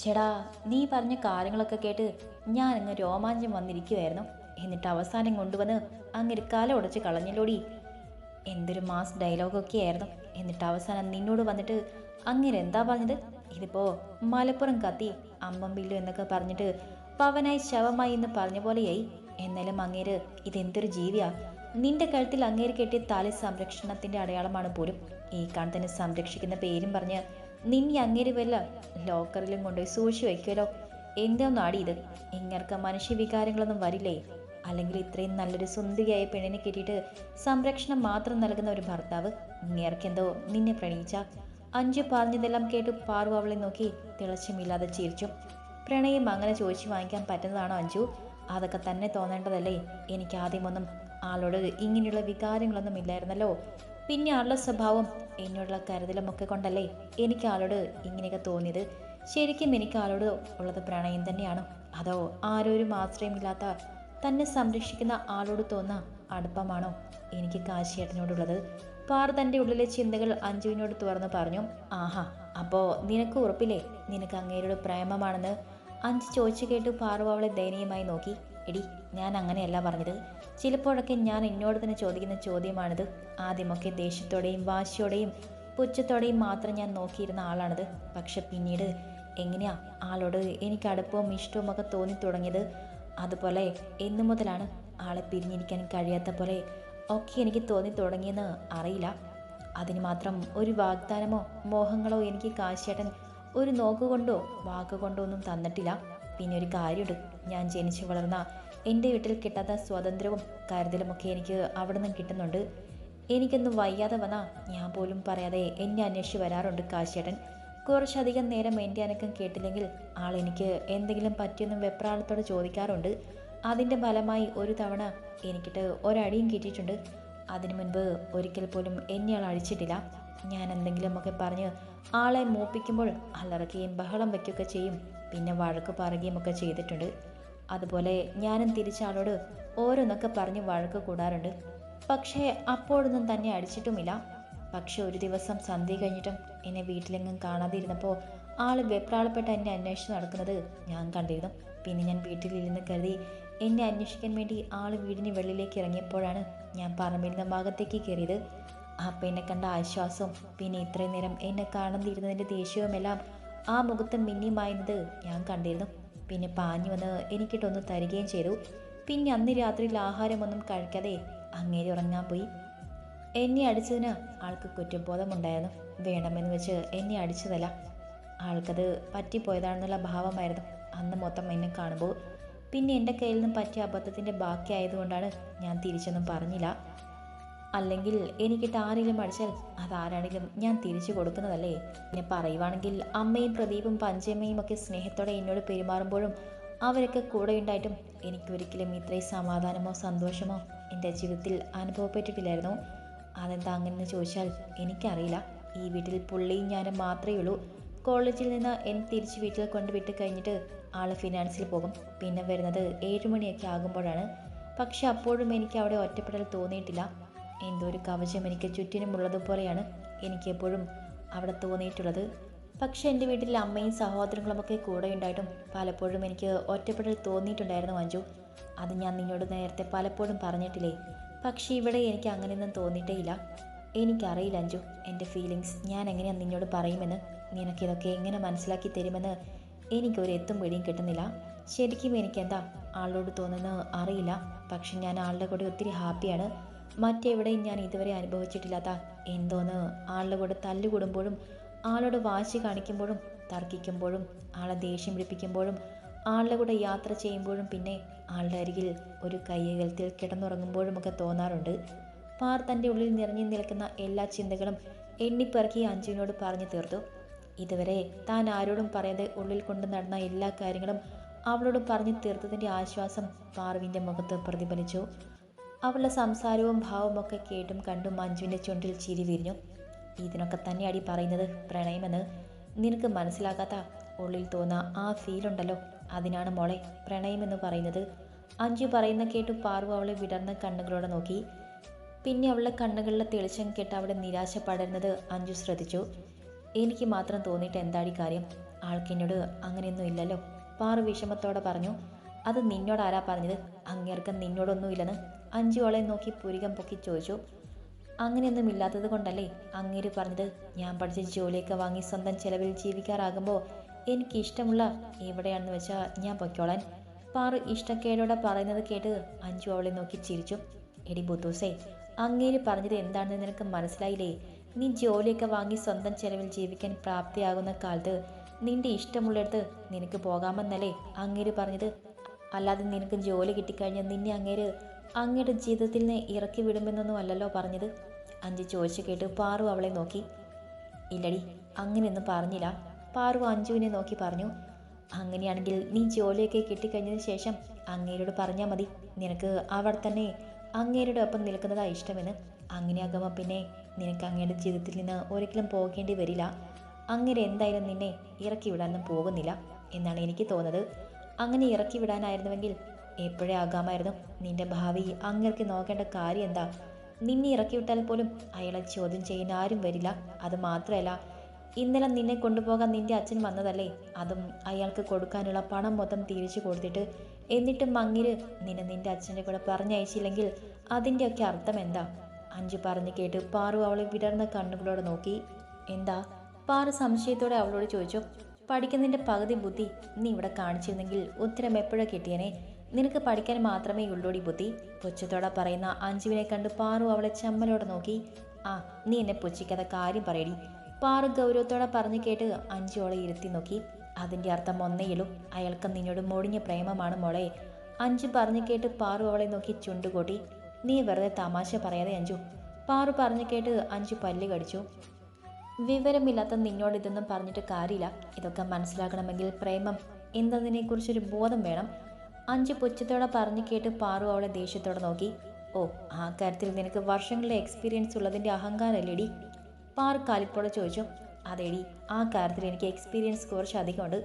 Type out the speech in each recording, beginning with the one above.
ചേടാ നീ പറഞ്ഞ കാര്യങ്ങളൊക്കെ കേട്ട് ഞാൻ അങ്ങ് രോമാഞ്ചം വന്നിരിക്കുമായിരുന്നു എന്നിട്ട് അവസാനം കൊണ്ടുവന്ന് അങ്ങനെ കല ഉടച്ച് കളഞ്ഞില്ലോടി. എന്തൊരു മാസ് ഡയലോഗൊക്കെ ആയിരുന്നു. എന്നിട്ട് അവസാനം നിന്നോട് വന്നിട്ട് അങ്ങനെ എന്താ പറഞ്ഞത്? ഇതിപ്പോ മലപ്പുറം കത്തി അമ്മം ബില്ലു എന്നൊക്കെ പറഞ്ഞിട്ട് പവനായി ശവമായി എന്ന് പറഞ്ഞ പോലെയായി. എന്നാലും അങ്ങേര് ഇതെന്തൊരു ജീവിയാ. നിന്റെ കഴുത്തിൽ അങ്ങേര് കെട്ടിയ തല സംരക്ഷണത്തിന്റെ അടയാളമാണ് പോലും. ഈ കാണത്തിന് സംരക്ഷിക്കുന്ന പേരും പറഞ്ഞ് നിന്നെ അങ്ങേര് വല്ല ലോക്കറിലും കൊണ്ടുപോയി സൂക്ഷിച്ചു വയ്ക്കുമല്ലോ എന്താണെന്നാടി ഇത് ഇങ്ങർക്ക് മനുഷ്യവികാരങ്ങളൊന്നും വരില്ലേ? അല്ലെങ്കിൽ ഇത്രയും നല്ലൊരു സുന്ദരിയായ പെണ്ണിനെ കിട്ടിയിട്ട് സംരക്ഷണം മാത്രം നൽകുന്ന ഒരു ഭർത്താവ് ഇങ്ങേർക്കെന്തോ നിന്നെ പ്രണയിച്ച? അഞ്ചു പറഞ്ഞതെല്ലാം കേട്ട് പാറു അവളെ നോക്കി തിളച്ചമില്ലാതെ ചിരിച്ചു. പ്രണയം അങ്ങനെ ചോദിച്ചു വാങ്ങിക്കാൻ പറ്റുന്നതാണോ അഞ്ചു അതൊക്കെ തന്നെ തോന്നേണ്ടതല്ലേ? എനിക്ക് ആദ്യമൊന്നും ആളോട് ഇങ്ങനെയുള്ള വികാരങ്ങളൊന്നും ഇല്ലായിരുന്നല്ലോ. പിന്നെ ആളുടെ സ്വഭാവം എന്നോടുള്ള കരുതലുമൊക്കെ കൊണ്ടല്ലേ എനിക്ക് ആളോട് ഇങ്ങനെയൊക്കെ തോന്നിയത്? ശരിക്കും എനിക്ക് ആളോട് ഉള്ളത് പ്രണയം തന്നെയാണ്? അതോ ആരോരും ആശ്രയമില്ലാത്ത തന്നെ സംരക്ഷിക്കുന്ന ആളോട് തോന്നുന്ന അടുപ്പമാണോ എനിക്ക് കാശിയേട്ടനോടുള്ളത്? പാർ തന്റെ ഉള്ളിലെ ചിന്തകൾ അഞ്ജുവിനോട് തുറന്നു പറഞ്ഞു ആഹാ അപ്പോൾ നിനക്ക് ഉറപ്പില്ലേ? നിനക്ക് അങ്ങേരോട് പ്രേമമാണെന്ന്? അഞ്ച് ചോദിച്ചു കേട്ട് പാറു അവളെ ദയനീയമായി നോക്കി. എടി ഞാൻ അങ്ങനെയല്ല പറഞ്ഞത്. ചിലപ്പോഴൊക്കെ ഞാൻ എന്നോട് തന്നെ ചോദിക്കുന്ന ചോദ്യമാണിത്. ആദ്യമൊക്കെ ദേഷ്യത്തോടെയും വാശിയോടെയും പുച്ഛത്തോടെയും മാത്രം ഞാൻ നോക്കിയിരുന്ന ആളാണിത്. പക്ഷെ പിന്നീട് എങ്ങനെയാ ആളോട് എനിക്ക് അടുപ്പവും ഇഷ്ടവും ഒക്കെ തോന്നി തുടങ്ങിയത്? അതുപോലെ എന്നു മുതലാണ് ആളെ പിരിഞ്ഞിരിക്കാൻ കഴിയാത്ത പോലെ ഒക്കെ എനിക്ക് തോന്നി തുടങ്ങിയെന്ന് അറിയില്ല. അതിന് മാത്രം ഒരു വാഗ്ദാനമോ മോഹങ്ങളോ എനിക്ക് കാശേട്ടൻ ഒരു നോക്കുകൊണ്ടോ വാക്കുകൊണ്ടോ ഒന്നും തന്നിട്ടില്ല. പിന്നെ ഒരു കാര്യമുണ്ട്. ഞാൻ ജനിച്ചു വളർന്ന എന്റെ വീട്ടിൽ കിട്ടാത്ത സ്വാതന്ത്ര്യവും കരുതലുമൊക്കെ എനിക്ക് അവിടെ നിന്നും കിട്ടുന്നുണ്ട്. എനിക്കൊന്നും വയ്യാതെ വന്നാൽ ഞാൻ പോലും പറയാതെ എന്നെ അന്വേഷിച്ച് വരാറുണ്ട് കാശേട്ടൻ കുറച്ചധികം നേരം എന്റെ അനക്കം കേട്ടില്ലെങ്കിൽ ആൾ എനിക്ക് എന്തെങ്കിലും പറ്റിയൊന്നും വെപ്രാളത്തോടെ ചോദിക്കാറുണ്ട്. അതിന്റെ ഫലമായി ഒരു തവണ എനിക്കിട്ട് ഒരടിയും കിട്ടിയിട്ടുണ്ട്. അതിനു മുൻപ് ഒരിക്കൽ പോലും എന്നെ ആൾ അഴിച്ചിട്ടില്ല. ഞാൻ എന്തെങ്കിലുമൊക്കെ പറഞ്ഞ് ആളെ മൂപ്പിക്കുമ്പോൾ അലറുകയും ബഹളം വയ്ക്കുകയൊക്കെ ചെയ്യും. പിന്നെ വഴക്ക് പറയുകയും ഒക്കെ ചെയ്തിട്ടുണ്ട്. അതുപോലെ ഞാനും തിരിച്ചാളോട് ഓരോന്നൊക്കെ പറഞ്ഞ് വഴക്ക് കൂടാറുണ്ട്. പക്ഷേ അപ്പോഴൊന്നും തന്നെ അടിച്ചിട്ടുമില്ല. പക്ഷെ ഒരു ദിവസം സന്ധ്യ കഴിഞ്ഞിട്ടും എന്നെ വീട്ടിലെങ്ങും കാണാതിരുന്നപ്പോൾ ആൾ വെപ്രാളപ്പെട്ട് എന്നെ അന്വേഷിച്ച് നടക്കുന്നത് ഞാൻ കണ്ടിരുന്നു. പിന്നെ ഞാൻ വീട്ടിലിരുന്ന് കരുതി എന്നെ അന്വേഷിക്കാൻ വേണ്ടി ആൾ വീടിന് വെള്ളിലേക്ക് ഇറങ്ങിയപ്പോഴാണ് ഞാൻ പറമ്പിരുന്ന ഭാഗത്തേക്ക് കയറിയത്. അപ്പം എന്നെ കണ്ട ആശ്വാസവും പിന്നെ ഇത്രയും നേരം എന്നെ കാണാതിരുന്നതിന്റെ ദേഷ്യവുമെല്ലാം ആ മുഖത്ത് മിന്നിമായുന്നത് ഞാൻ കണ്ടിരുന്നു. പിന്നെ പാഞ്ഞു വന്ന് എനിക്കിട്ടൊന്ന് തരികയും ചെയ്തു. പിന്നെ അന്ന് രാത്രിയിൽ ആഹാരമൊന്നും കഴിക്കാതെ അങ്ങേരി ഉറങ്ങാൻ പോയി. എന്നെ അടിച്ചതിന് ആൾക്ക് കുറ്റബോധമുണ്ടായിരുന്നു. വേണമെന്ന് വെച്ച് എന്നെ അടിച്ചതല്ല. ആൾക്കത് പറ്റിപ്പോയതാണെന്നുള്ള ഭാവമായിരുന്നു അന്ന് മൊത്തം എന്നെ കാണുമ്പോൾ. പിന്നെ എന്റെ കയ്യിൽ നിന്നും പറ്റിയ അബദ്ധത്തിന്റെ ബാക്കി ആയതുകൊണ്ടാണ് ഞാൻ തിരിച്ചൊന്നും പറഞ്ഞില്ല. അല്ലെങ്കിൽ എനിക്കിട്ട് ആരെങ്കിലും അടിച്ചാൽ അതാരാണെങ്കിലും ഞാൻ തിരിച്ചു കൊടുക്കുന്നതല്ലേ? പിന്നെ പറയുവാണെങ്കിൽ അമ്മയും പ്രദീപും പഞ്ചമ്മയും ഒക്കെ സ്നേഹത്തോടെ എന്നോട് പെരുമാറുമ്പോഴും അവരൊക്കെ കൂടെ ഉണ്ടായിട്ടും എനിക്കൊരിക്കലും ഇത്രയും സമാധാനമോ സന്തോഷമോ എന്റെ ജീവിതത്തിൽ അനുഭവപ്പെട്ടിട്ടില്ലായിരുന്നു. അതെന്താ അങ്ങനെ ചോദിച്ചാൽ എനിക്കറിയില്ല. ഈ വീട്ടിൽ പുള്ളിയും ഞാനും മാത്രമേ ഉള്ളൂ. കോളേജിൽ നിന്ന് എന്നെ തിരിച്ച് വീട്ടിൽ കൊണ്ടുവിട്ട് കഴിഞ്ഞിട്ട് ആൾ ഫിനാൻസിൽ പോകും. പിന്നെ വരുന്നത് ഏഴുമണിയൊക്കെ ആകുമ്പോഴാണ്. പക്ഷെ അപ്പോഴും എനിക്ക് അവിടെ ഒറ്റപ്പെടൽ തോന്നിയിട്ടില്ല. എന്തോ ഒരു കവചം എനിക്ക് ചുറ്റിനുമുള്ളതുപോലെയാണ് എനിക്കെപ്പോഴും അവിടെ തോന്നിയിട്ടുള്ളത്. പക്ഷേ എന്റെ വീട്ടിൽ അമ്മയും സഹോദരങ്ങളുമൊക്കെ കൂടെ ഉണ്ടായിട്ടും പലപ്പോഴും എനിക്ക് ഒറ്റപ്പെടൽ തോന്നിയിട്ടുണ്ടായിരുന്നു മഞ്ജു. അത് ഞാൻ നിന്നോട് നേരത്തെ പലപ്പോഴും പറഞ്ഞിട്ടില്ലേ? പക്ഷേ ഇവിടെ എനിക്ക് അങ്ങനെയൊന്നും തോന്നിയിട്ടേ ഇല്ല എനിക്കറിയില്ല അഞ്ജു എന്റെ ഫീലിങ്സ് ഞാൻ എങ്ങനെയാണ് നിന്നോട് പറയുമെന്ന്. നിനക്കിതൊക്കെ എങ്ങനെ മനസ്സിലാക്കി തരുമെന്ന് എനിക്കൊരു എത്തും പിടിയും കിട്ടുന്നില്ല. ശരിക്കും എനിക്കെന്താ ആളോട് തോന്നുന്നത് അറിയില്ല. പക്ഷെ ഞാൻ ആളുടെ കൂടെ ഒത്തിരി ഹാപ്പിയാണ് മറ്റെവിടെയും ഞാൻ ഇതുവരെ അനുഭവിച്ചിട്ടില്ലാത്ത എന്തോന്ന്? ആളുടെ കൂടെ തല്ലുകൂടുമ്പോഴും ആളോട് വാശി കാണിക്കുമ്പോഴും തർക്കിക്കുമ്പോഴും ആളെ ദേഷ്യം പിടിപ്പിക്കുമ്പോഴും ആളുടെ കൂടെ യാത്ര ചെയ്യുമ്പോഴും പിന്നെ ആളുടെ അരികിൽ ഒരു കയ്യകലത്തിൽ കിടന്നുറങ്ങുമ്പോഴുമൊക്കെ തോന്നാറുണ്ട്. പാർ തന്റെ ഉള്ളിൽ നിറഞ്ഞു നിൽക്കുന്ന എല്ലാ ചിന്തകളും എണ്ണിപ്പെറുക്കി അഞ്ജുവിനോട് പറഞ്ഞു തീർത്തു. ഇതുവരെ താൻ ആരോടും പറയാതെ ഉള്ളിൽ കൊണ്ട് നടന്ന എല്ലാ കാര്യങ്ങളും അവളോട് പറഞ്ഞു തീർത്തതിന്റെ ആശ്വാസം പാർവിന്റെ മുഖത്ത് പ്രതിഫലിച്ചു. അവളുടെ സംസാരവും ഭാവവും ഒക്കെ കേട്ടും കണ്ടും മഞ്ജുവിന്റെ ചുണ്ടിൽ ചിരി വിരിഞ്ഞു. ഇതിനൊക്കെ തന്നെയാടി പറയുന്നത് പ്രണയമെന്ന് നിനക്ക് മനസ്സിലാകാത്ത ഉള്ളിൽ തോന്നാ ആ ഫീലുണ്ടല്ലോ അതിനാണ് മോളെ പ്രണയമെന്ന് പറയുന്നത്. അഞ്ജു പറയുന്ന കേട്ട് പാർവ അവളെ വിടർന്ന കണ്ണുകളോടെ നോക്കി. പിന്നെ അവളുടെ കണ്ണുകളിലെ തെളിച്ചം കേട്ട് അവിടെ നിരാശ പടരുന്നത് അഞ്ജു ശ്രദ്ധിച്ചു. എനിക്ക് മാത്രം തോന്നിയിട്ട് എന്താടി കാര്യം? ആൾക്കെന്നോട് അങ്ങനെയൊന്നും ഇല്ലല്ലോ. പാറു വിഷമത്തോടെ പറഞ്ഞു. അത് നിന്നോട് ആരാ പറഞ്ഞത്? അങ്ങേർക്ക് നിന്നോടൊന്നുമില്ലെന്ന് അഞ്ചുവളെ നോക്കി പുരികം പൊക്കി ചോദിച്ചു. അങ്ങനെയൊന്നും ഇല്ലാത്തത് കൊണ്ടല്ലേ അങ്ങേര് പറഞ്ഞത്? ഞാൻ പഠിച്ച ജോലിയൊക്കെ വാങ്ങി സ്വന്തം ചെലവിൽ ജീവിക്കാറാകുമ്പോൾ എനിക്ക് ഇഷ്ടമുള്ള എവിടെയാണെന്ന് വെച്ചാൽ ഞാൻ പൊയ്ക്കോളാൻ. പാറു ഇഷ്ടക്കേടോടെ പറയുന്നത് കേട്ട് അഞ്ചു അവളെ നോക്കി ചിരിച്ചു. എടി ബുദ്ധൂസേ അങ്ങേര് പറഞ്ഞത് എന്താണെന്ന് നിനക്ക് മനസ്സിലായില്ലേ? നീ ജോലിയൊക്കെ വാങ്ങി സ്വന്തം ചെലവിൽ ജീവിക്കാൻ പ്രാപ്തിയാകുന്ന കാലത്ത് നിന്റെ ഇഷ്ടമുള്ളിടത്ത് നിനക്ക് പോകാമെന്നല്ലേ അങ്ങേര് പറഞ്ഞത്? അല്ലാതെ നിനക്ക് ജോലി കിട്ടിക്കഴിഞ്ഞാൽ നിന്നെ അങ്ങേര് അങ്ങയുടെ ജീവിതത്തിൽ നിന്ന് ഇറക്കി വിടുമെന്നൊന്നും അല്ലല്ലോ പറഞ്ഞത്. അഞ്ചു ചോദിച്ചു കേട്ട് പാറു അവളെ നോക്കി. ഇല്ലടി അങ്ങനെയൊന്നും പറഞ്ഞില്ല. പാറു അഞ്ജുവിനെ നോക്കി പറഞ്ഞു. അങ്ങനെയാണെങ്കിൽ നീ ജോലിയൊക്കെ കിട്ടിക്കഴിഞ്ഞതിന് ശേഷം അങ്ങേരോട് പറഞ്ഞാൽ മതി. നിനക്ക് അവിടെ തന്നെ അങ്ങേരുടെ ഒപ്പം നിൽക്കുന്നതാ ഇഷ്ടമെന്ന്. അങ്ങനെയാകുമ്പോൾ പിന്നെ നിനക്ക് അങ്ങയുടെ ജീവിതത്തിൽ നിന്ന് ഒരിക്കലും പോകേണ്ടി വരില്ല. അങ്ങനെ എന്തായാലും നിന്നെ ഇറക്കി വിടാനൊന്നും പോകുന്നില്ല എന്നാണ് എനിക്ക് തോന്നുന്നത്. അങ്ങനെ ഇറക്കി വിടാനായിരുന്നുവെങ്കിൽ എപ്പോഴേ ആകാമായിരുന്നു? നിന്റെ ഭാവി. അങ്ങേർക്ക് നോക്കേണ്ട കാര്യം എന്താ? നിന്നെ ഇറക്കി വിട്ടാൽ പോലും അയാളെ ചോദ്യം ചെയ്യാൻ ആരും വരില്ല. അത് മാത്രമല്ല ഇന്നലെ നിന്നെ കൊണ്ടുപോകാൻ നിന്റെ അച്ഛൻ വന്നതല്ലേ? അതും അയാൾക്ക് കൊടുക്കാനുള്ള പണം മൊത്തം തിരിച്ചു കൊടുത്തിട്ട്. എന്നിട്ടും മങ്ങിര് നിന്നെ നിന്റെ അച്ഛന്റെ കൂടെ പറഞ്ഞയച്ചില്ലെങ്കിൽ അതിന്റെയൊക്കെ അർത്ഥം എന്താ? അഞ്ചു പറഞ്ഞു കേട്ട് പാറു അവളെ വിടർന്ന കണ്ണുകളോട് നോക്കി. എന്താ? പാറു സംശയത്തോടെ അവളോട് ചോദിച്ചു. പഠിക്കുന്നതിന്റെ പകുതി ബുദ്ധി നീ ഇവിടെ കാണിച്ചിരുന്നെങ്കിൽ ഉത്തരം എപ്പോഴാ കിട്ടിയനെ? നിനക്ക് പഠിക്കാൻ മാത്രമേ ഉള്ളൂടി ബുദ്ധി. പുച്ഛത്തോടെ പറയുന്ന അഞ്ജുവിനെ കണ്ട് പാറു അവളെ ചമ്മലോടെ നോക്കി. ആ നീ എന്നെ പുച്ഛിക്കാതെ കാര്യം പറയടി. പാറു ഗൗരവത്തോടെ പറഞ്ഞു കേട്ട് അഞ്ചു അവളെ ഇരുത്തി നോക്കി. അതിന്റെ അർത്ഥം ഒന്നേയുള്ളൂ അയാൾക്ക് നിന്നോട് മുടിഞ്ഞ പ്രേമമാണ് മോളെ. അഞ്ചു പറഞ്ഞു കേട്ട് പാറു അവളെ നോക്കി ചുണ്ടുകൂട്ടി. നീ വെറുതെ തമാശ പറയാതെ അഞ്ചു പാറു പറഞ്ഞു കേട്ട് അഞ്ചു പല്ല് കടിച്ചു. വിവരമില്ലാത്ത നിന്നോട് ഇതൊന്നും പറഞ്ഞിട്ട് കാര്യമില്ല. ഇതൊക്കെ മനസ്സിലാക്കണമെങ്കിൽ പ്രേമം എന്നതിനെക്കുറിച്ചൊരു ബോധം വേണം. അഞ്ച് പുച്ഛത്തോടെ പറഞ്ഞു കേട്ട് പാറു അവളെ ദേഷ്യത്തോടെ നോക്കി. ഓ ആ കാര്യത്തിൽ നിനക്ക് വർഷങ്ങളിലെ എക്സ്പീരിയൻസ് ഉള്ളതിന്റെ അഹങ്കാരമല്ലേടി? പാറു കാലിപ്പോടെ ചോദിച്ചു. അതേടി ആ കാര്യത്തിൽ എനിക്ക് എക്സ്പീരിയൻസ് കുറച്ച് അധികമുണ്ട്.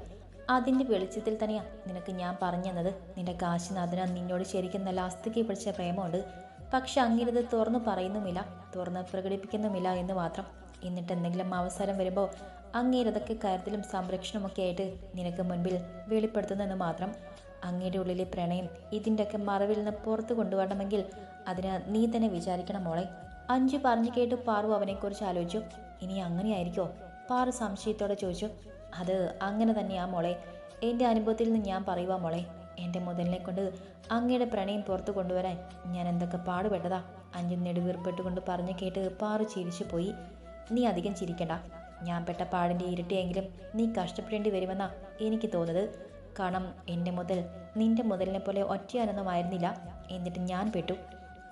അതിന്റെ വെളിച്ചത്തിൽ തന്നെയാണ് നിനക്ക് ഞാൻ പറഞ്ഞു തന്നത് നിന്റെ കാശിനാഥന നിന്നോട് ശരിക്കും നല്ല അസ്ഥിക്ക് പിടിച്ച പ്രേമമുണ്ട്. പക്ഷെ അങ്ങിരുത് തുറന്നു പറയുന്നുമില്ല. തുറന്ന് പ്രകടിപ്പിക്കുന്നുമില്ല എന്ന് മാത്രം. എന്നിട്ട് എന്തെങ്കിലും അവസരം വരുമ്പോൾ അങ്ങേരതൊക്കെ കാര്യത്തിലും സംരക്ഷണമൊക്കെ ആയിട്ട് നിനക്ക് മുൻപിൽ വെളിപ്പെടുത്തുന്നെന്ന് മാത്രം അങ്ങയുടെ ഉള്ളിലെ പ്രണയം ഇതിന്റെയൊക്കെ മറവിൽ നിന്ന് പുറത്തു കൊണ്ടുവരണമെങ്കിൽ അതിന് നീ തന്നെ വിചാരിക്കണം മോളെ. അഞ്ചു പറഞ്ഞു കേട്ട് പാറു അവനെക്കുറിച്ച് ആലോചിച്ചു. ഇനി അങ്ങനെയായിരിക്കോ? പാറു സംശയത്തോടെ ചോദിച്ചു. അത് അങ്ങനെ തന്നെയാ മോളെ. എന്റെ അനുഭവത്തിൽ നിന്ന് ഞാൻ പറയുവാ മോളെ. എന്റെ മുതലിനെ കൊണ്ട് അങ്ങയുടെ പ്രണയം പുറത്തു കൊണ്ടുവരാൻ ഞാൻ എന്തൊക്കെ പാടുപെട്ടതാ. അഞ്ചു നെടുവീർപ്പെട്ടുകൊണ്ട് പറഞ്ഞു കേട്ട് പാറു ചിരിച്ചു പോയി നീ അധികം ചിരിക്കണ്ട. ഞാൻ പെട്ട പാടിന്റെ ഇരട്ടിയെങ്കിലും നീ കഷ്ടപ്പെടേണ്ടി വരുമെന്നാ എനിക്ക് തോന്നുന്നത്. കാരണം എന്റെ മുതൽ നിന്റെ മുതലിനെ പോലെ ഒറ്റയാനൊന്നുമായിരുന്നില്ല എന്നിട്ട് ഞാൻ പെട്ടു.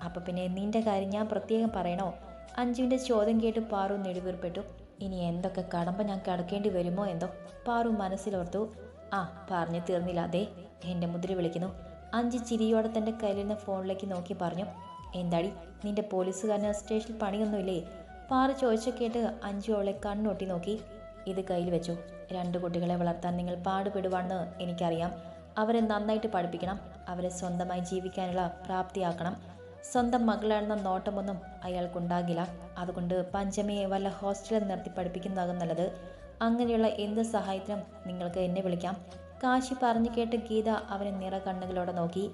അപ്പം പിന്നെ നിന്റെ കാര്യം ഞാൻ പ്രത്യേകം പറയണോ? അഞ്ജുവിന്റെ ചോദ്യം കേട്ട് പാറു നെടുവീർപ്പെട്ടു. ഇനി എന്തൊക്കെ കടമ്പ ഞാൻ കിടക്കേണ്ടി വരുമോ എന്തോ പാറു മനസ്സിലോർത്തു. ആ പറഞ്ഞു തീർന്നില്ല അതെ എന്റെ മുദ്ര വിളിക്കുന്നു. അഞ്ചു ചിരിയോടെ തന്റെ കയ്യിൽ നിന്ന് ഫോണിലേക്ക് നോക്കി പറഞ്ഞു. എന്താടി നിന്റെ പോലീസുകാരന് സ്റ്റേഷനിൽ പണിയൊന്നുമില്ലേ? പാറു ചോദിച്ചു കേട്ട് അഞ്ചു അവളെ കണ്ണൊട്ടി നോക്കി. ഇത് കയ്യിൽ വെച്ചു. രണ്ട് കുട്ടികളെ വളർത്താൻ നിങ്ങൾ പാടുപെടുവാണെന്ന് എനിക്കറിയാം. അവരെ നന്നായിട്ട് പഠിപ്പിക്കണം. അവരെ സ്വന്തമായി ജീവിക്കാനുള്ള പ്രാപ്തിയാക്കണം. സ്വന്തം മകളാണെന്ന നോട്ടമൊന്നും അയാൾക്കുണ്ടാകില്ല. അതുകൊണ്ട് പഞ്ചമിയെ വല്ല ഹോസ്റ്റലിൽ നിർത്തി പഠിപ്പിക്കുന്നതാകും നല്ലത്. അങ്ങനെയുള്ള എന്ത് സഹായത്തിനും നിങ്ങൾക്ക് എന്നെ വിളിക്കാം. കാശി പറഞ്ഞു കേട്ട് ഗീത അവനെ നിറ കണ്ണുകളോടെ നോക്കി.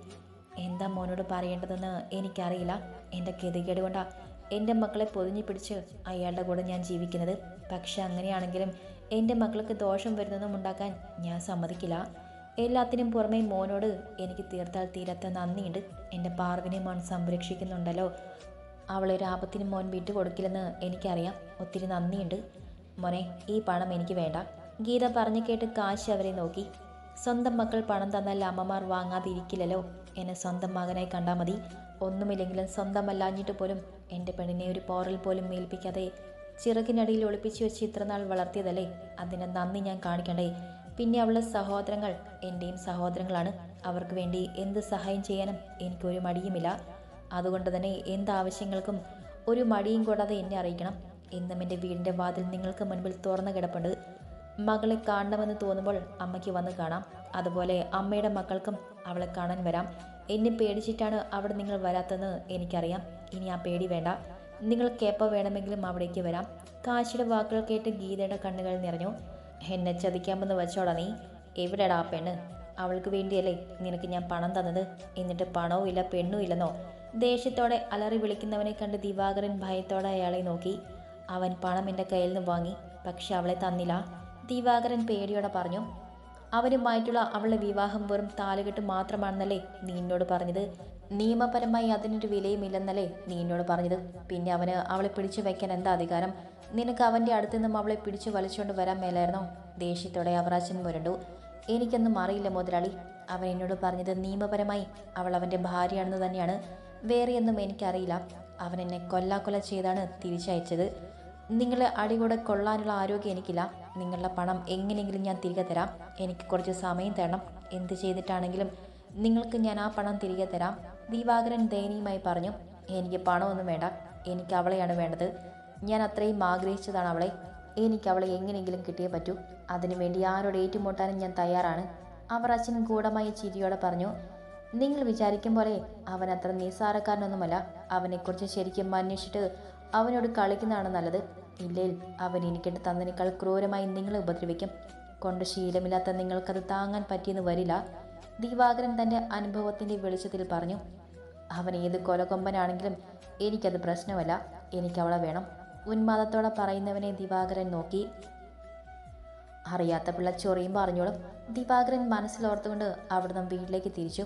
എന്താ മോനോട് പറയേണ്ടതെന്ന് എനിക്കറിയില്ല. എന്റെ ഗതികേട് കൊണ്ടാ എന്റെ മക്കളെ പൊതിഞ്ഞു പിടിച്ച് അയാളുടെ കൂടെ ഞാൻ ജീവിക്കുന്നത്. പക്ഷെ അങ്ങനെയാണെങ്കിലും എന്റെ മക്കൾക്ക് ദോഷം വരുന്നതും ഉണ്ടാക്കാൻ ഞാൻ സമ്മതിക്കില്ല. എല്ലാത്തിനും പുറമെ മോനോട് എനിക്ക് തീർത്താൽ തീരാത്ത നന്ദിയുണ്ട്. എന്റെ പാർവിനെ മോൻ സംരക്ഷിക്കുന്നുണ്ടല്ലോ. അവളെ ഒരു ആപത്തിന് മോൻ വിട്ടു കൊടുക്കില്ലെന്ന് എനിക്കറിയാം. ഒത്തിരി നന്ദിയുണ്ട്. മോനെ ഈ പണം എനിക്ക് വേണ്ട. ഗീത പറഞ്ഞു കേട്ട് കാശ് അവരെ നോക്കി. സ്വന്തം മക്കൾ പണം തന്നാൽ അമ്മമാർ വാങ്ങാതിരിക്കില്ലല്ലോ. എന്നെ സ്വന്തം മകനായി കണ്ടാൽ മതി. ഒന്നുമില്ലെങ്കിലും സ്വന്തമല്ലാഞ്ഞിട്ട് പോലും എന്റെ പെണ്ണിനെ ഒരു പോറൽ പോലും മേൽപ്പിക്കാതെ ചിറകിനടിയിൽ ഒളിപ്പിച്ചു വെച്ച് ഇത്രനാൾ വളർത്തിയതല്ലേ? അതിനെ നന്ദി ഞാൻ കാണിക്കണ്ടേ? പിന്നെ അവളുടെ സഹോദരങ്ങൾ എന്റെയും സഹോദരങ്ങളാണ്. അവർക്ക് വേണ്ടി എന്ത് സഹായം ചെയ്യാനും എനിക്കൊരു മടിയുമില്ല. അതുകൊണ്ട് തന്നെ എന്താവശ്യങ്ങൾക്കും ഒരു മടിയും കൂടാതെ എന്നെ അറിയിക്കണം. എന്നും എന്റെ വീടിന്റെ വാതിൽ നിങ്ങൾക്ക് മുൻപിൽ തുറന്നു കിടപ്പുണ്ട്. മകളെ കാണണമെന്ന് തോന്നുമ്പോൾ അമ്മയ്ക്ക് വന്ന് കാണാം. അതുപോലെ അമ്മയുടെ മക്കൾക്കും അവളെ കാണാൻ വരാം. എന്നെ പേടിച്ചിട്ടാണ് അവിടെ നിങ്ങൾ വരാത്തതെന്ന് എനിക്കറിയാം. ഇനി ആ പേടി വേണ്ട. നിങ്ങൾക്ക് എപ്പോൾ വേണമെങ്കിലും അവിടേക്ക് വരാം. കാശിയുടെ വാക്കുകൾ കേട്ട് ഗീതയുടെ കണ്ണുകൾ നിറഞ്ഞു. എന്നെ ചതിക്കാമെന്ന് വെച്ചോടാ നീ. എവിടെടാ പെണ്ണ്? അവൾക്ക് വേണ്ടിയല്ലേ നിനക്ക് ഞാൻ പണം തന്നത്? എന്നിട്ട് പണവും ഇല്ല പെണ്ണും ഇല്ലെന്നോ? ദേഷ്യത്തോടെ അലറി വിളിക്കുന്നവനെ കണ്ട് ദിവാകരൻ ഭയത്തോടെ അയാളെ നോക്കി. അവൻ പണം എന്റെ കയ്യിൽ നിന്ന് വാങ്ങി പക്ഷെ അവളെ തന്നില്ല. ദിവാകരൻ പേടിയോടെ പറഞ്ഞു അവനുമായിട്ടുള്ള അവളുടെ വിവാഹം വെറും താലുകെട്ട് മാത്രമാണെന്നല്ലേ നീ എന്നോട് പറഞ്ഞത്. നിയമപരമായി അതിനൊരു വിലയുമില്ലെന്നല്ലേ നീ എന്നോട് പറഞ്ഞത്. പിന്നെ അവന് അവളെ പിടിച്ചു വയ്ക്കാൻ എന്താ അധികാരം? നിനക്ക് അവന്റെ അടുത്ത് നിന്നും അവളെ പിടിച്ചു വലിച്ചുകൊണ്ട് വരാൻ മേലായിരുന്നോ? ദേഷ്യത്തോടെ അവറാച്ചൻ മുരണ്ടു. എനിക്കൊന്നും അറിയില്ല മുതലാളി. അവൻ എന്നോട് പറഞ്ഞത് നിയമപരമായി അവൾ അവന്റെ ഭാര്യയാണെന്ന് തന്നെയാണ്. വേറെയൊന്നും എനിക്കറിയില്ല. അവൻ എന്നെ കൊല്ലാക്കൊല ചെയ്താണ് തിരിച്ചയച്ചത്. നിങ്ങളെ അടികൂടെ കൊള്ളാനുള്ള ആരോഗ്യം എനിക്കില്ല. നിങ്ങളുടെ പണം എങ്ങനെയെങ്കിലും ഞാൻ തിരികെ തരാം. എനിക്ക് കുറച്ച് സമയം തരണം. എന്ത് ചെയ്തിട്ടാണെങ്കിലും നിങ്ങൾക്ക് ഞാൻ ആ പണം തിരികെ തരാം. ദിവാകരൻ ദയനീയമായി പറഞ്ഞു എനിക്ക് പണമൊന്നും വേണ്ട. എനിക്ക് അവളെയാണ് വേണ്ടത്. ഞാൻ അത്രയും ആഗ്രഹിച്ചതാണ് അവളെ. എനിക്ക് അവളെ എങ്ങനെയെങ്കിലും കിട്ടിയേ പറ്റൂ. അതിനുവേണ്ടി ആരോട് ഏറ്റുമുട്ടാനും ഞാൻ തയ്യാറാണ്. അവർ അച്ഛൻ ഗൂഢമായ ചിരിയോടെ പറഞ്ഞു നിങ്ങൾ വിചാരിക്കും പോലെ അവൻ അത്ര നിസ്സാരക്കാരനൊന്നുമല്ല. അവനെക്കുറിച്ച് ശരിക്കും അന്വേഷിച്ചിട്ട് അവനോട് കളിക്കുന്നതാണ് നല്ലത്. ഇല്ലേൽ അവൻ എനിക്കിട്ട് തന്നതിനേക്കാൾ ക്രൂരമായി നിങ്ങളെ ഉപദ്രവിക്കും. കൊണ്ട് ശീലമില്ലാത്ത നിങ്ങൾക്കത് താങ്ങാൻ പറ്റിയെന്ന് വരില്ല. ദിവാകരൻ തന്റെ അനുഭവത്തിന്റെ വെളിച്ചത്തിൽ പറഞ്ഞു അവൻ ഏത് കൊലകൊമ്പനാണെങ്കിലും എനിക്കത് പ്രശ്നമല്ല. എനിക്കവളെ വേണം. ഉന്മാദത്തോടെ പറയുന്നവനെ ദിവാകരൻ നോക്കി. അറിയാത്ത പിള്ള ചൊറിയും പറഞ്ഞോളും. ദിവാകരൻ മനസ്സിലോർത്തുകൊണ്ട് അവിടുന്ന് വീട്ടിലേക്ക് തിരിച്ചു.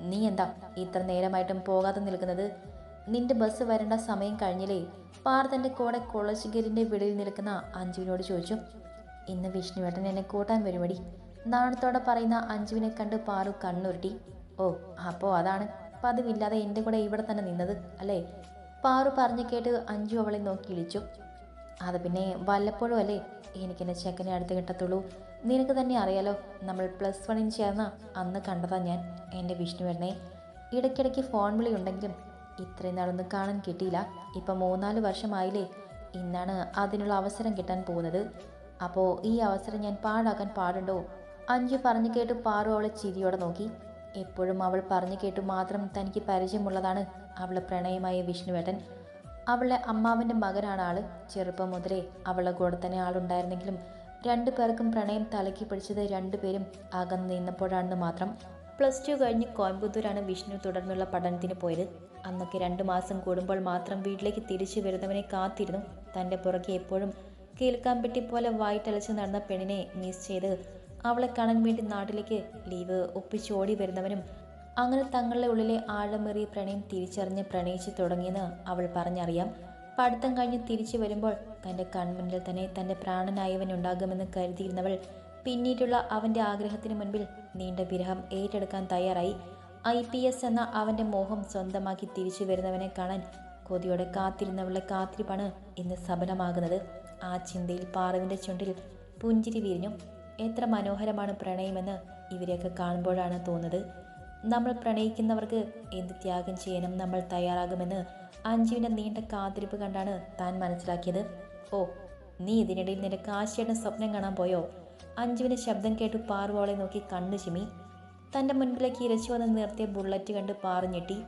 നീ എന്താ ഇത്ര നേരമായിട്ടും പോകാതെ നിൽക്കുന്നത്? നിന്റെ ബസ് വരേണ്ട സമയം കഴിഞ്ഞില്ലേ? പാർത്തന്റെ തന്റെ കൂടെ കൊളശിഗരിന്റെ വെളിയിൽ നിൽക്കുന്ന അഞ്ജുവിനോട് ചോദിച്ചു. ഇന്ന് വിഷ്ണുവേട്ടൻ എന്നെ കൂട്ടാൻ വരുമടി. നാണത്തോടെ പറയുന്ന അഞ്ജുവിനെ കണ്ട് പാറു കണ്ണുരുട്ടി. ഓ അപ്പോൾ അതാണ്. പതിവില്ലാതെ എന്റെ കൂടെ ഇവിടെ തന്നെ നിന്നത് അല്ലേ? പാറു പറഞ്ഞു കേട്ട് അഞ്ജു അവളെ നോക്കി ഇളിച്ചു. അത് പിന്നെ വല്ലപ്പോഴും അല്ലേ? എനിക്കെന്നെ ചെക്കനെ അടുത്ത് കിട്ടത്തുള്ളൂ. നിനക്ക് തന്നെ അറിയാലോ നമ്മൾ പ്ലസ് വണ്ണിന് ചേർന്ന അന്ന് കണ്ടതാ ഞാൻ എന്റെ വിഷ്ണുവേട്ടനെ. ഇടയ്ക്കിടയ്ക്ക് ഫോൺ വിളി ഉണ്ടെങ്കിലും ഇത്രയും നാളൊന്നും കാണാൻ കിട്ടിയില്ല. ഇപ്പം മൂന്നാൽ വർഷമായില്ലേ? ഇന്നാണ് അതിനുള്ള അവസരം കിട്ടാൻ പോകുന്നത്. അപ്പോൾ ഈ അവസരം ഞാൻ പാഴാക്കാൻ പാടുണ്ടോ? അഞ്ചു പറഞ്ഞു കേട്ട് പാറു അവളെ ചിരിയോടെ നോക്കി. എപ്പോഴും അവൾ പറഞ്ഞു കേട്ടു മാത്രം തനിക്ക് പരിചയമുള്ളതാണ് അവളെ പ്രണയമായ വിഷ്ണുവേട്ടൻ. അവളെ അമ്മാവിന്റെ മകനാണ് ആൾ. ചെറുപ്പം മുതലേ അവളെ കൂടെ തന്നെ ആളുണ്ടായിരുന്നെങ്കിലും രണ്ടു പേർക്കും പ്രണയം തലക്കി പിടിച്ചത് രണ്ടുപേരും അകന്ന് നിന്നപ്പോഴാണെന്ന് മാത്രം. പ്ലസ് ടു കഴിഞ്ഞ് കോയമ്പത്തൂരാണ് വിഷ്ണു തുടർന്നുള്ള പഠനത്തിന് പോയത്. അന്നൊക്കെ രണ്ട് മാസം കൂടുമ്പോൾ മാത്രം വീട്ടിലേക്ക് തിരിച്ചു വരുന്നവനെ കാത്തിരുന്നു. തന്റെ പുറകെ എപ്പോഴും കേൾക്കാൻ പെട്ടി പോലെ വായിട്ടലച്ച് നടന്ന പെണ്ണിനെ മിസ് ചെയ്ത് അവളെ കാണാൻ വേണ്ടി നാട്ടിലേക്ക് ലീവ് ഒപ്പിച്ചോടി വരുന്നവനും അങ്ങനെ തങ്ങളുടെ ഉള്ളിലെ ആഴമേറിയ പ്രണയം തിരിച്ചറിഞ്ഞ് പ്രണയിച്ചു തുടങ്ങിയെന്ന് അവൾ പറഞ്ഞറിയാം. പഠിത്തം കഴിഞ്ഞ് തിരിച്ചു വരുമ്പോൾ തന്റെ കൺമുന്നിൽ തന്നെ തന്റെ പ്രാണനായവൻ ഉണ്ടാകുമെന്ന് കരുതിയിരുന്നവൾ പിന്നീടുള്ള അവന്റെ ആഗ്രഹത്തിന് മുൻപിൽ നീണ്ട വിരഹം ഏറ്റെടുക്കാൻ തയ്യാറായി. ഐ പി എസ് എന്ന അവന്റെ മോഹം സ്വന്തമാക്കി തിരിച്ചു വരുന്നവനെ കാണാൻ കൊതിയോടെ കാത്തിരുന്നവളുടെ കാത്തിരിപ്പാണ് ഇന്ന് സഫലമാകുന്നത് ആ ചിന്തയിൽ പാറവിന്റെ ചുണ്ടിൽ പുഞ്ചിരി വിരിഞ്ഞു. എത്ര മനോഹരമാണ് പ്രണയമെന്ന് ഇവരെയൊക്കെ കാണുമ്പോഴാണ് തോന്നുന്നത്. നമ്മൾ പ്രണയിക്കുന്നവർക്ക് എന്ത് ത്യാഗം ചെയ്യാനും നമ്മൾ തയ്യാറാകുമെന്ന് അഞ്ജുവിന്റെ നീണ്ട കാത്തിരിപ്പ് കണ്ടാണ് താൻ മനസ്സിലാക്കിയത്. ഓ നീ ഇതിനിടയിൽ നിന്റെ കാശിയുടെ സ്വപ്നം കാണാൻ പോയോ? അഞ്ജുവിന്റെ ശബ്ദം കേട്ടു പാർവോളെ നോക്കി കണ്ണു ചിമ്മി. തന്റെ മുൻപിലേക്ക് ഇരച്ചു വന്ന് നിർത്തിയ ബുള്ളറ്റ് കണ്ട് പാറു ഞെട്ടി.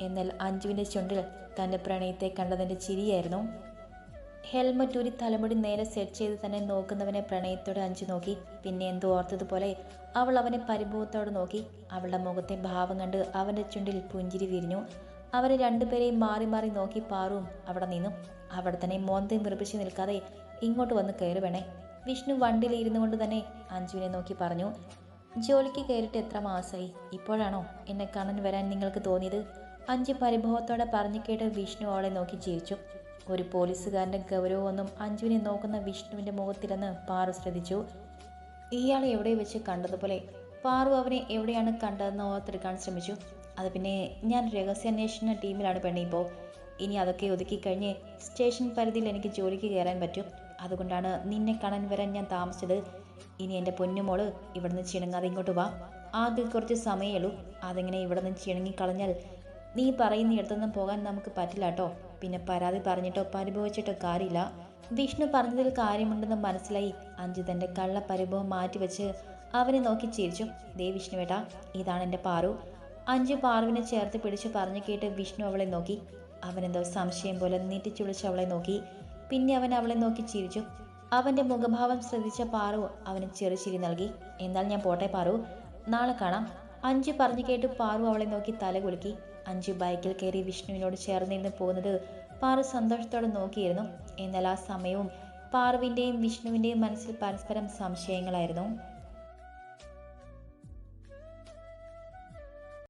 എന്നാൽ അഞ്ജുവിന്റെ ചുണ്ടിൽ തന്റെ പ്രണയത്തെ കണ്ടതിന്റെ ചിരിയായിരുന്നു. ഹെൽമറ്റ് ഊരി തലമുടി നേരെ സെറ്റ് ചെയ്ത് തന്നെ നോക്കുന്നവനെ പ്രണയത്തോടെ അഞ്ചു നോക്കി. പിന്നെ എന്തോ ഓർത്തതുപോലെ അവൾ അവനെ പരിഭവത്തോടെ നോക്കി. അവളുടെ മുഖത്തെ ഭാവം കണ്ട് അവന്റെ ചുണ്ടിൽ പുഞ്ചിരി വിരിഞ്ഞു. അവരെ രണ്ടുപേരെയും മാറി മാറി നോക്കി പാറും അവിടെ നിന്നു. അവിടെ തന്നെ മോന്തയും വിറപ്പിച്ച് നിൽക്കാതെ ഇങ്ങോട്ട് വന്ന് കയറി വേണേ വിഷ്ണു വണ്ടിയിൽ ഇരുന്നു കൊണ്ട് തന്നെ അഞ്ജുവിനെ നോക്കി പറഞ്ഞു ജോലിക്ക് കയറിയിട്ട് എത്ര മാസമായി? ഇപ്പോഴാണോ എന്നെ കാണാൻ വരാൻ നിങ്ങൾക്ക് തോന്നിയത്? അഞ്ച് പരിഭവത്തോടെ പറഞ്ഞു കേട്ട വിഷ്ണു അവളെ നോക്കി ചിരിച്ചു. ഒരു പോലീസുകാരന്റെ ഗൗരവമൊന്നും അഞ്ജുവിനെ നോക്കുന്ന വിഷ്ണുവിന്റെ മുഖത്തിരുന്ന് പാറു ശ്രദ്ധിച്ചു. ഇയാളെ എവിടെ വെച്ച് കണ്ടതുപോലെ പാറു അവനെ എവിടെയാണ് കണ്ടതെന്ന് ഓർത്തെടുക്കാൻ ശ്രമിച്ചു. അത് പിന്നെ ഞാൻ രഹസ്യാന്വേഷണ ടീമിലാണ് പെണ്ണി ഇപ്പോൾ ഇനി അതൊക്കെ ഒതുക്കി കഴിഞ്ഞ് സ്റ്റേഷൻ പരിധിയിൽ എനിക്ക് ജോലിക്ക് കയറാൻ പറ്റും. അതുകൊണ്ടാണ് നിന്നെ കാണാൻ വരാൻ ഞാൻ താമസിച്ചത്. ഇനി എന്റെ പൊന്നുമോൾ ഇവിടുന്ന് ചിണങ്ങാതെ ഇങ്ങോട്ട് വാ. ആകെ കുറച്ച് സമയമുള്ളൂ അതിങ്ങനെ നിന്ന് ചിണങ്ങിക്കളഞ്ഞാൽ നീ പറയുന്ന ഇടത്തൊന്നും പോകാൻ നമുക്ക് പറ്റില്ല കേട്ടോ പിന്നെ പരാതി പറഞ്ഞിട്ടോ പരിഭവിച്ചിട്ടോ കാര്യമില്ല. വിഷ്ണു പറഞ്ഞതിൽ കാര്യമുണ്ടെന്ന് മനസ്സിലായി. അഞ്ചു തന്റെ കള്ള പരിഭവം മാറ്റിവെച്ച് അവനെ നോക്കി ചിരിച്ചു. ദേ വിഷ്ണുവേട്ടാ ഇതാണ് എന്റെ പാറു. അഞ്ചു പാറുവിനെ ചേർത്ത് പിടിച്ച് പറഞ്ഞു കേട്ട് വിഷ്ണു അവളെ നോക്കി. അവനെന്തോ സംശയം പോലെ നീട്ടിച്ചുളിച്ച് അവളെ നോക്കി. പിന്നെ അവൻ അവളെ നോക്കി ചിരിച്ചു. അവന്റെ മുഖഭാവം ശ്രദ്ധിച്ച പാറു അവന് ചെറുചിരി നൽകി. എന്നാൽ ഞാൻ പോട്ടെ പാറു. നാളെ കാണാം. അഞ്ചു പറഞ്ഞു കേട്ട് പാറു അവളെ നോക്കി തല കുലുക്കി. അഞ്ചു ബൈക്കിൽ കയറി വിഷ്ണുവിനോട് ചേർന്നിരുന്ന് പോകുന്നത് പാറു സന്തോഷത്തോടെ നോക്കിയിരുന്നു. എന്നാൽ ആ സമയവും പാറുവിന്റെയും വിഷ്ണുവിന്റെയും മനസ്സിൽ പരസ്പരം സംശയങ്ങളായിരുന്നു.